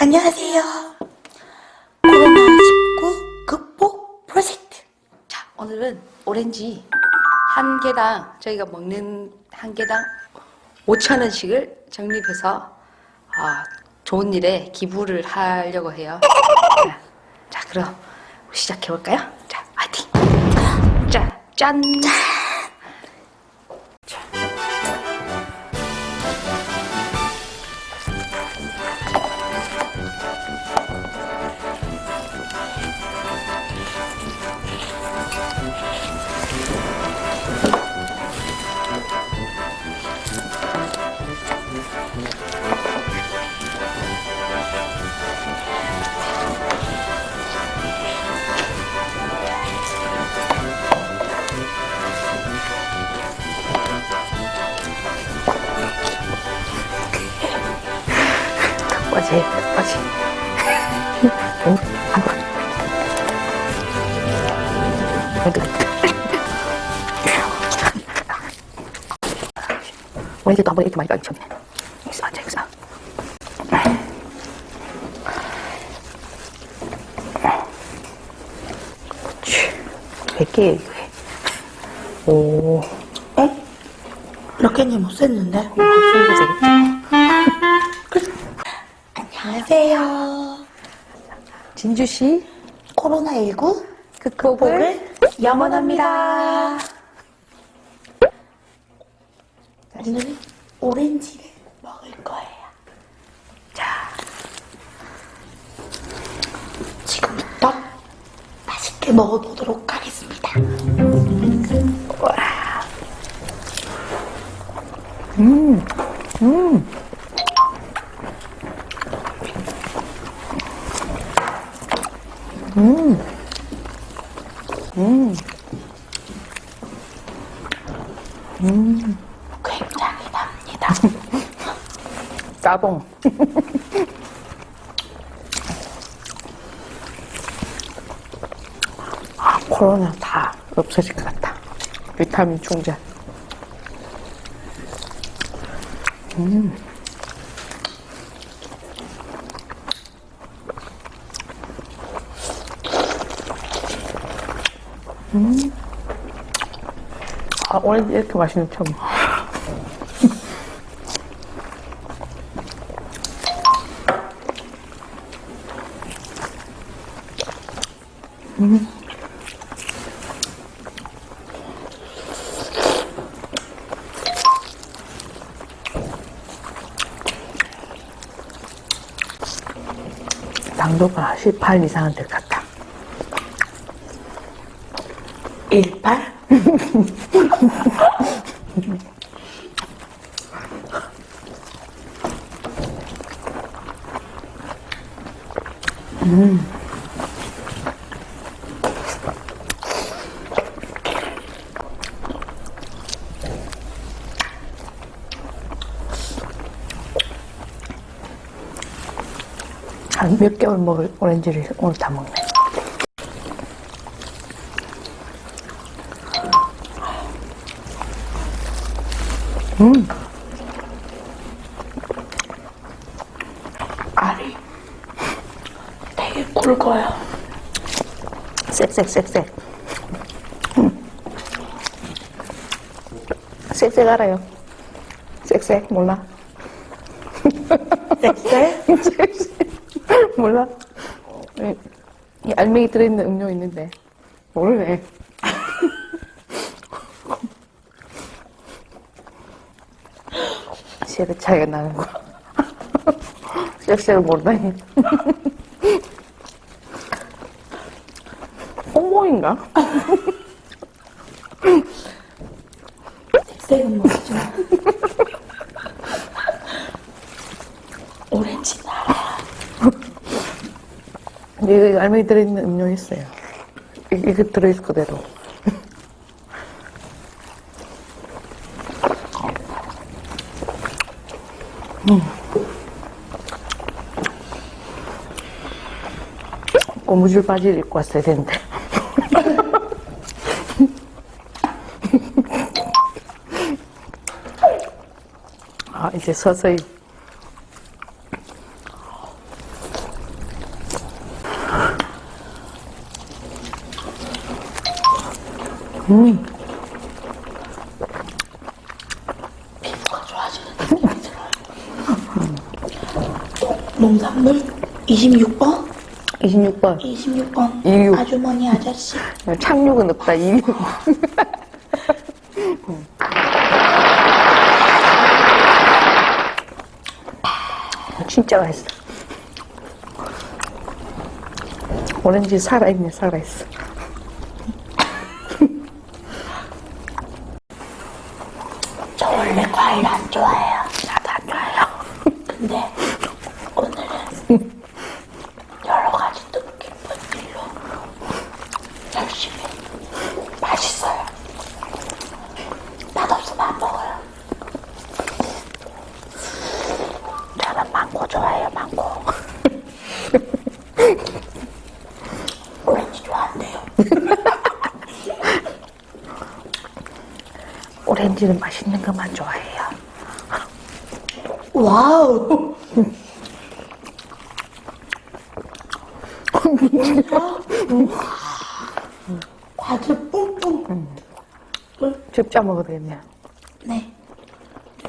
안녕하세요. 코로나19 극복 프로젝트. 자, 오늘은 오렌지 한 개당 저희가 먹는 한 개당 5천 원씩을 적립해서 아, 좋은 일에 기부를 하려고 해요. 자, 자, 그럼 시작해 볼까요? 자, 화이팅. 자, 짠. 자. 한번 이렇게 많이 가르쳤네. 여기서 앉아, 여기서. 그렇지. 100개, 이거 해. 오, 에? 이렇게는 못 쓰면 되겠지. 안녕하세요. 진주씨, 코로나19 극복을 극복을 영원합니다. 굉장히 납니다. 까봉. 아, 코로나 다 없어질 것 같다. 비타민 충전. 음. 아, 오렌지 이렇게 맛있는 거 처음. 당도가 18 이상은 될 것 같다. 18? 한 몇 개월 먹을 오렌지를 오늘 다 먹네. 알이 되게 굵어요. 쌕쌕쌕쌕. 음. 쌕쌕 알아요? 쌕쌕 몰라? 섹셀? 몰라? 이- 이 알맹이 들어있는 음료 있는데 모르네. 세대 차이가 나는 거. 섹스를 모르다니. 홍모인가? 색색은 모르죠. 오렌지 나라. 이거 알맹이 들어있는 음료 있어요. 이- 이거 들어있을 그대로. 고무줄 바지를 입고 왔어야 되는데. 없이 서서히 음. 피부가 좋아지는 농산물 26번? 26번. 26번. 이육. 아주머니 아저씨. 착륙은 없다, 이육. 진짜 맛있어. 오렌지 살아있네, 살아있어. 저 원래 과일 안 좋아해요. 나도 안 좋아해요. 근데 오늘은 여러 가지 뜻깊은 일로 열심히 맛있어요. 맛없으면 안 먹어요. 저는 망고 좋아해요, 망고. 오렌지 좋아한대요. 오렌지는 맛있는 것만 좋아해요. 와우. 과즙 뿡뿡. 죽자 먹어도 되겠네요. 네.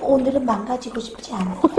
오늘은 망가지고 싶지 않아요.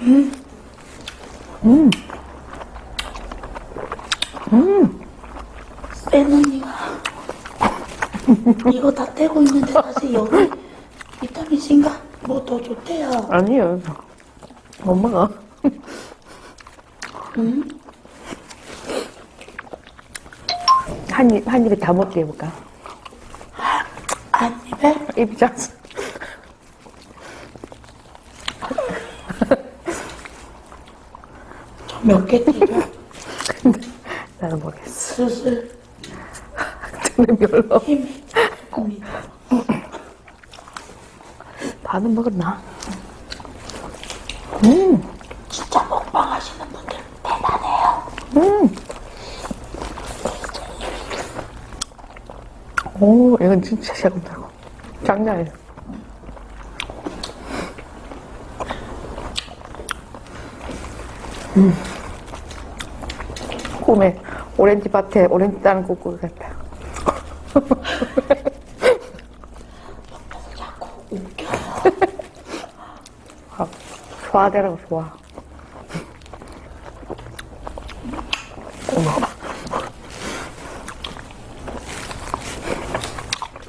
음. 센 언니가 이거 다 떼고 있는데 사실 여기 비타민 C인가 뭐 더 좋대요. 아니요. 못 먹어. 한 입, 한 입에 다 먹게 해볼까? 한 입에 입이 작아. 몇개 띄죠? 나는 모르겠어. 슬슬 저는 별로. 힘이 듭니다. 반은 먹었나? 진짜 먹방 하시는 분들 대단해요. 오, 이건 진짜 새콤달콤. 장난 아니야. 음. 꿈에 오렌지 밭에 오렌지 따는 꿈꿀 같다. 자꾸 웃겨요. 아, 소화되라고 소화.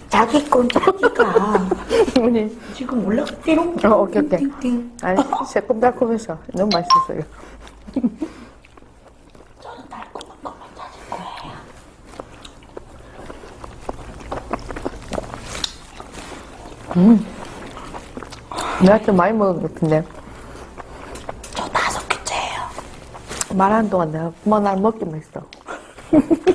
자기 건 자기가 어머니. 지금 올라 띠롱 어, 오케이, 오케이. 띵띵. 아니, 새콤달콤해서 너무 맛있었어요. 저는 달콤한 것만 찾을 거예요. 내가 좀 많이 먹은 것 같은데. 저 다섯 개째예요. 말하는 동안 내가 날 먹기만 했어.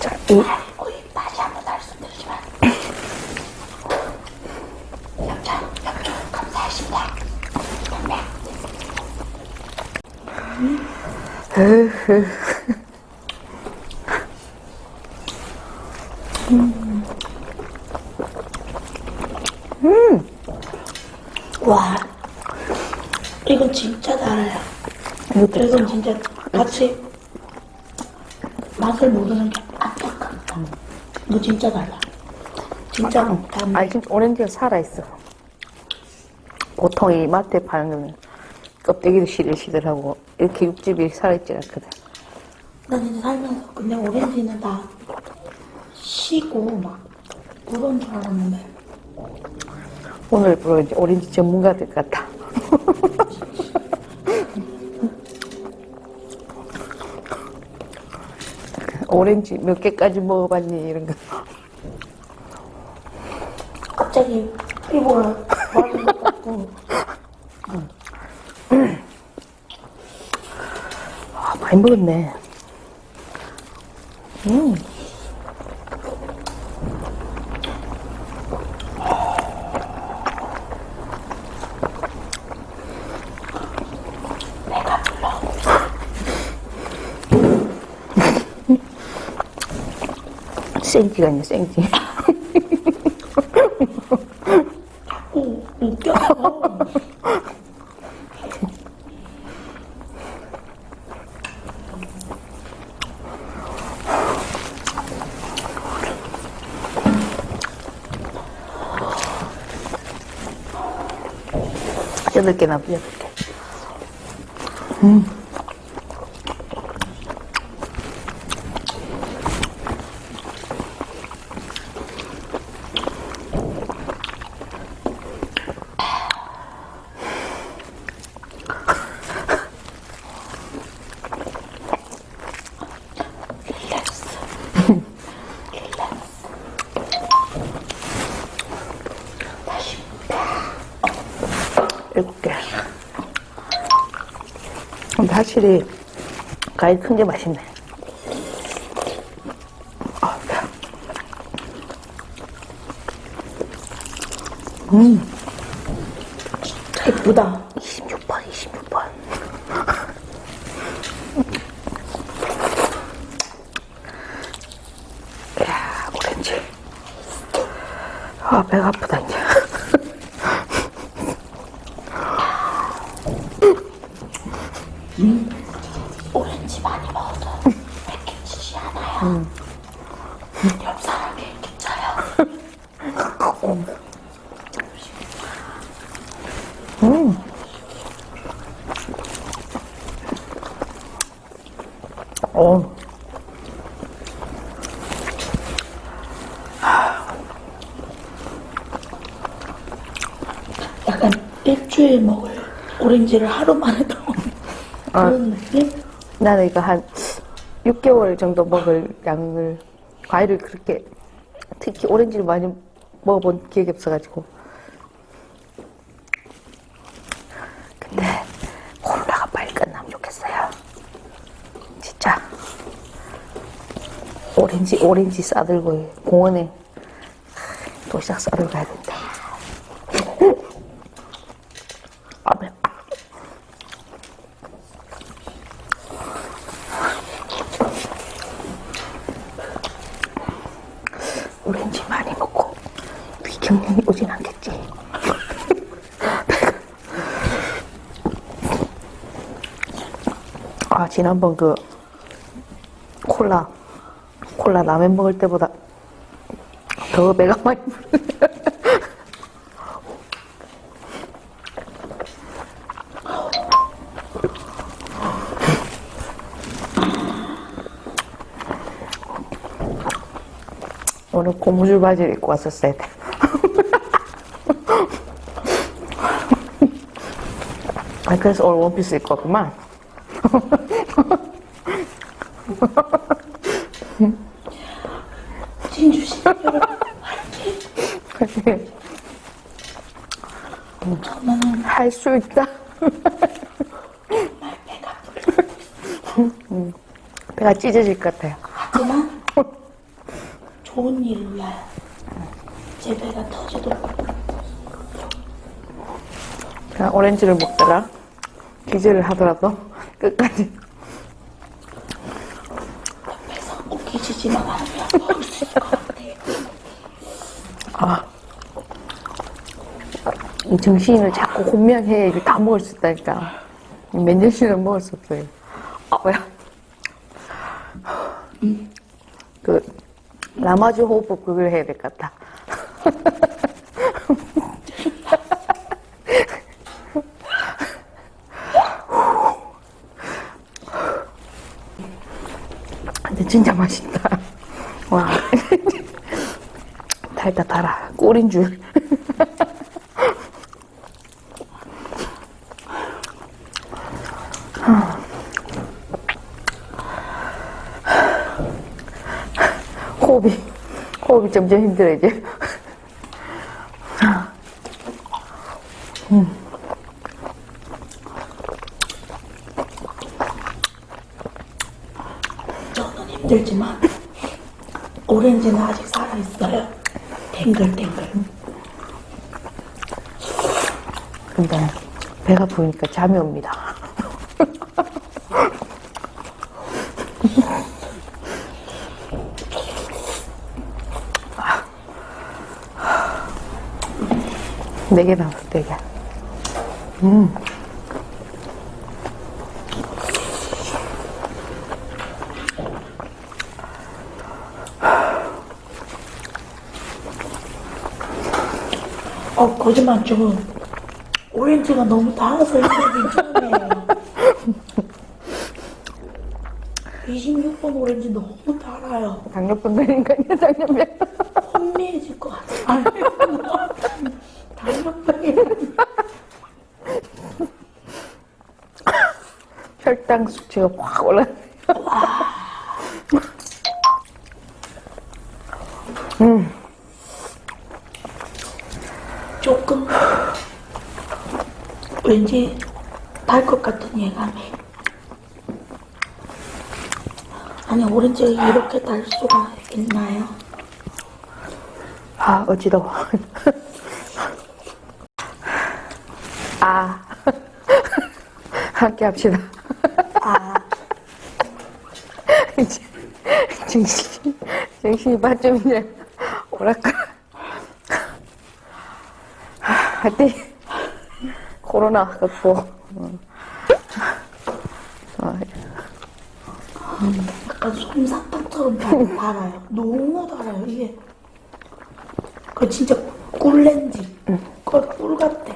자, 이, 우리 한번 협조 감사하십니다흐. 와, 이건 진짜 달아요. 이건 진짜 같이 맛을 모르는 게 안타깝다. 이거 진짜 달라. 진짜 단. 아니, 진짜 오렌지가 살아있어. 보통 이 마트에 파는 거는 껍데기도 시들시들하고 이렇게 육즙이 살아있지 않거든. 난 이제 살면서 근데 오렌지는 다 쉬고 막 그런 줄 알았는데 오늘 부로 이제 오렌지 전문가들 같아. 오렌지 몇 개까지 먹어봤니? 이런 거. 갑자기 피부가 마른 것 같고 아, 많이 먹었네. 음. 생쥐가 있네, 생쥐. 오, 웃겨. 여덟 개나 뿌려볼게. 음. 확실히 과일 큰 게 맛있네. 아, 배워. 예쁘다. 26번, 26번. 야, 오렌지. 아, 배가 아프다, 이제. 오렌지 많이 먹어서 맥혀지지 않아요. 옆 사람이 괜찮아요. 어, 약간 일주일 먹을 오렌지를 하루 만에 다 먹는 아. 그런 느낌? 나는 이거 한 6개월 정도 먹을 양을, 과일을 그렇게, 특히 오렌지를 많이 먹어본 기억이 없어가지고. 근데, 코로나가 빨리 끝나면 좋겠어요. 진짜. 오렌지, 오렌지 싸들고 공원에 도시락 싸들고 가야 된다. 아, 매 오렌지 많이 먹고 위 경련이 오진 않겠지. 아 지난번 그 콜라 콜라 라면 먹을 때보다 더 배가 많이 부르네. 오늘 고무줄 바지를 입고 왔었어야 돼. 아, 그래서 오늘 원피스 입고 왔구만. 진주 씨, 여러분, 저는 할 수 있다. 음, 배가 찢어질 것 같아요. 하지만 좋은 일을 위하여 제 배가 터지도록 그냥 오렌지를 먹다가 기절을 하더라도 끝까지. 배에서 웃기지지만 않으면 먹을 수 있을 것 같아요. 아. 이 정신을 자꾸 혼미하게 해. 이거 다 먹을 수 있다니까. 몇 년씩은 먹을 수 없어요. 아, 뭐야. 그, 라마주 호흡법 그걸 해야 될 것 같다. 근데 진짜 맛있다. 와. 달다 꿀인 줄. 호흡이, 호흡이 점점 힘들어, 이제. 저는 힘들지만 오렌지는 아직 살아있어요. 탱글탱글. 근데 배가 부르니까 잠이 옵니다. 네개 남았어, 네 개. 어, 거짓말 좀. 올 오렌지가 너무 달아서 이게 괜찮네. 26번 오렌지 너무 달아요. 당뇨병 걸리니까요, 당뇨병. 혼미해질 것 같아. 아니, 당뇨병이 혈당 수치가 확 올라. 조금 왠지 달 것 같은 예감이. 아니 오렌지가 이렇게 달 수가 있나요? 아, 어지러워. 아. 함께 합시다. 아 이제 정신, 정신이 반좀 이제 오락가. 하여튼, 코로나. 어. 어, 약간 솜사탕처럼 달- 달아요. 너무 달아요 이게. 그 진짜 꿀렌지. 그꿀 같아.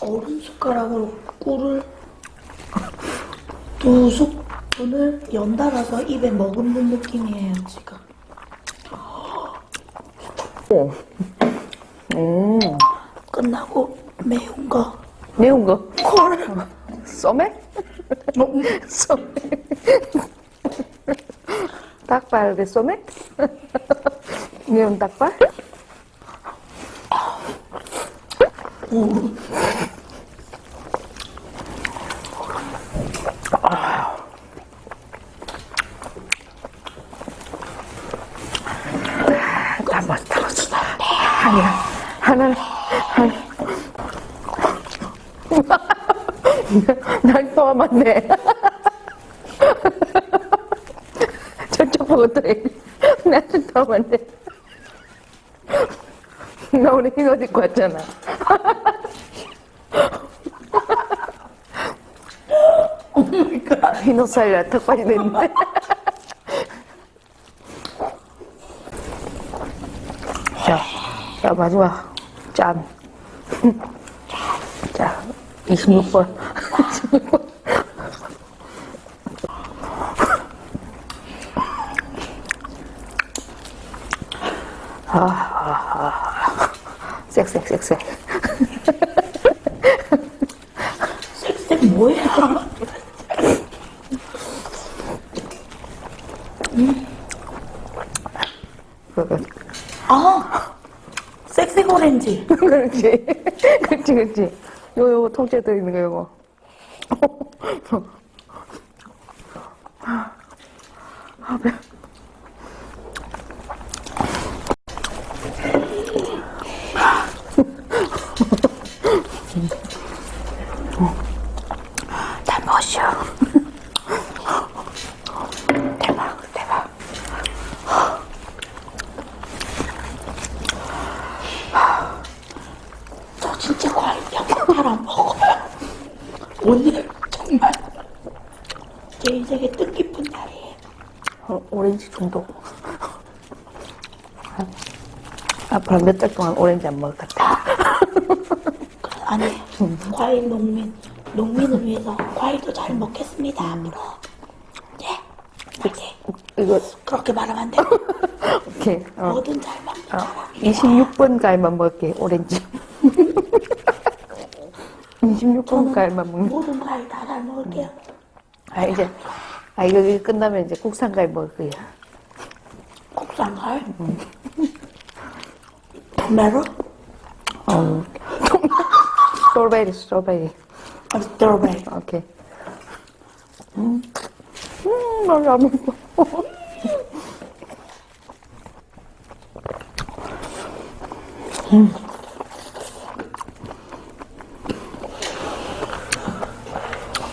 어른 숟가락으로 꿀을 두 스푼을 연달아서 입에 머금는 느낌이에요 지금. 음, 끝나고 매운 거 매운 거. 콜. 쏘매? 쏘매. 닭발 그 쏘매? 매운 닭발? 다 먹었어, 다 먹었어. 하나, 하나, 하나. 날 포함았네. 저쪽 보고 또 해. 나를 포함았네. 나 왔잖아. 흰옷 살려 턱받이 됐는데. 자, 자, 마지막. 짠. 자, 26번. 26번. 아, 아, 아. 섹섹섹섹. 색 뭐야? 그거. 아 섹시 오렌지. 그렇지. 그렇지, 그렇지. 요, 요, 통째로 들어있는 거, 요거. 아, 배. 잘 먹었어. 대박, 대박. 저 진짜 과일 잘안 먹어요. 오늘 정말 제 인생의 뜻깊은 날이에요. 어, 오렌지 중독. 앞으로 몇 달 동안 오렌지 안 먹을 것 같아. 아니 과일 농민 농민을 위해서 과일도 잘 먹겠습니다 앞으로. 예, 파이팅. 이거, 그렇게 말하면 안 돼. 오케이. 어. 뭐든 잘 먹는 어, 사람. 26번 가위만 먹을게, 오렌지. 26번 가위만 먹는 모든 과일 다 잘 먹을게요. 아, 이제, 아, 이거, 이거 끝나면 이제 국산 가위 먹을 거야. 국산 과일. 토마토, 어. 스트로베리, 스트로베리. 아, 스트로베리. 오케이. 음, 음, 너무 안 먹어. 음.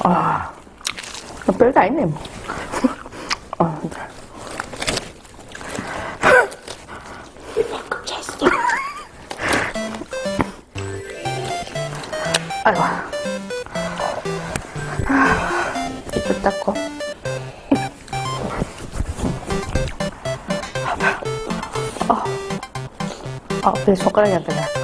아, 아니네, 뭐. 아, 이만큼 찼어. 아이고. 입을 닦고. 아, 아, 내 손가락이 안 되네.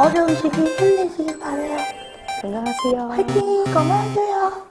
어려운 시기 힘내시길 바래요. 건강하세요. 화이팅! 건강하세요.